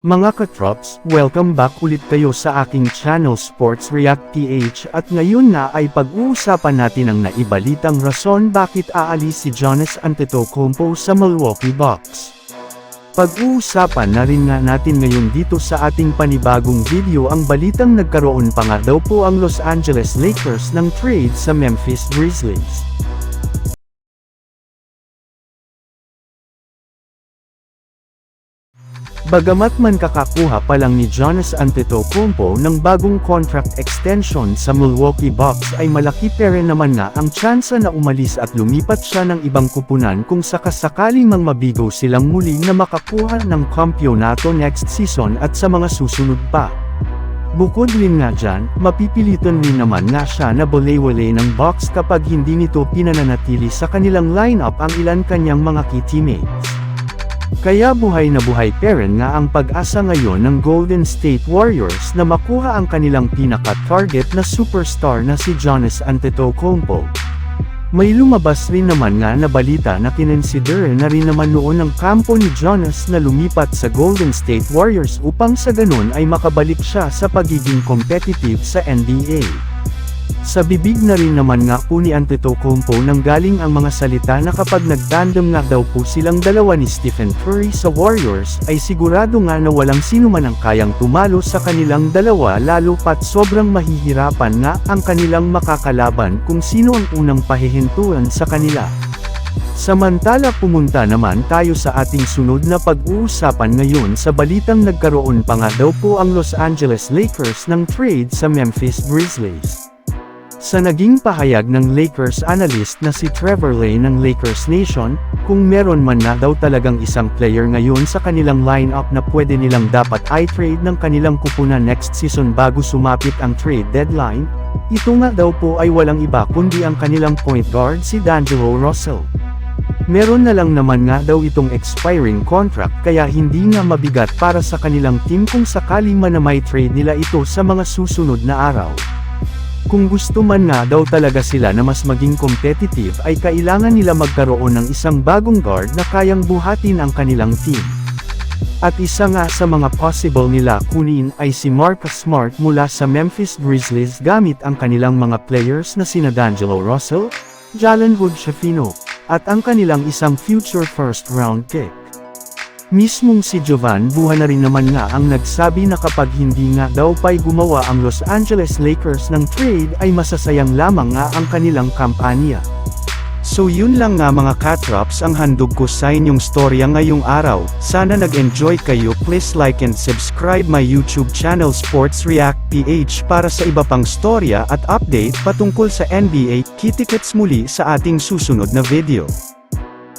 Mga katrops, welcome back ulit kayo sa aking channel Sports React PH at ngayon na ay pag-uusapan natin ang naibalitang rason bakit aalis si Jonas Antetokounmpo sa Milwaukee Bucks. Pag-uusapan na rin nga natin ngayon dito sa ating panibagong video ang balitang nagkaroon pa nga daw po ang Los Angeles Lakers ng trade sa Memphis Grizzlies. Bagamat man kakakuha pa lang ni Jonas Antetokounmpo ng bagong contract extension sa Milwaukee Bucks ay malaki rin naman nga ang tsansa na umalis at lumipat siya ng ibang kupunan kung sakasakaling mang mabigo silang muli na makakuha ng kampyonato next season at sa mga susunod pa. Bukod rin nga dyan, mapipilitan rin naman nga siya na bolewale ng Bucks kapag hindi nito pinananatili sa kanilang lineup ang ilan kanyang mga key teammates. Kaya buhay na buhay peren nga ang pag-asa ngayon ng Golden State Warriors na makuha ang kanilang pinaka-target na superstar na si Giannis Antetokounmpo. May lumabas rin naman nga na balita na kinonsider na rin naman noon ng kampo ni Jonas na lumipat sa Golden State Warriors upang sa ganun ay makabalik siya sa pagiging competitive sa NBA. Sa bibig na rin naman nga po ni Antetokounmpo nang galing ang mga salita na kapag nagtandem nga daw po silang dalawa ni Stephen Curry sa Warriors ay sigurado nga na walang sino man ang kayang tumalo sa kanilang dalawa lalo pat sobrang mahihirapan nga ang kanilang makakalaban kung sino ang unang pahihintuan sa kanila. Samantala pumunta naman tayo sa ating sunod na pag-uusapan ngayon sa balitang nagkaroon pa nga daw po ang Los Angeles Lakers ng trade sa Memphis Grizzlies. Sa naging pahayag ng Lakers analyst na si Trevor Lay ng Lakers Nation, kung meron man na daw talagang isang player ngayon sa kanilang lineup na pwede nilang dapat i-trade ng kanilang kupunan next season bago sumapit ang trade deadline, ito nga daw po ay walang iba kundi ang kanilang point guard si D'Angelo Russell. Meron na lang naman nga daw itong expiring contract kaya hindi nga mabigat para sa kanilang team kung sakali man na may trade nila ito sa mga susunod na araw. Kung gusto man nga daw talaga sila na mas maging competitive ay kailangan nila magkaroon ng isang bagong guard na kayang buhatin ang kanilang team. At isa nga sa mga possible nila kunin ay si Marcus Smart mula sa Memphis Grizzlies gamit ang kanilang mga players na sina D'Angelo Russell, Jalen Hood Shafino, at ang kanilang isang future first round pick. Mismong si Jovan Buha na rin naman nga ang nagsabi na kapag hindi nga daw pa'y gumawa ang Los Angeles Lakers ng trade ay masasayang lamang nga ang kanilang kampanya. So yun lang nga mga katrops ang handog ko sa inyong storya ngayong araw, sana nag-enjoy kayo please like and subscribe my YouTube channel Sports React PH para sa iba pang storya at update patungkol sa NBA, kitikets muli sa ating susunod na video.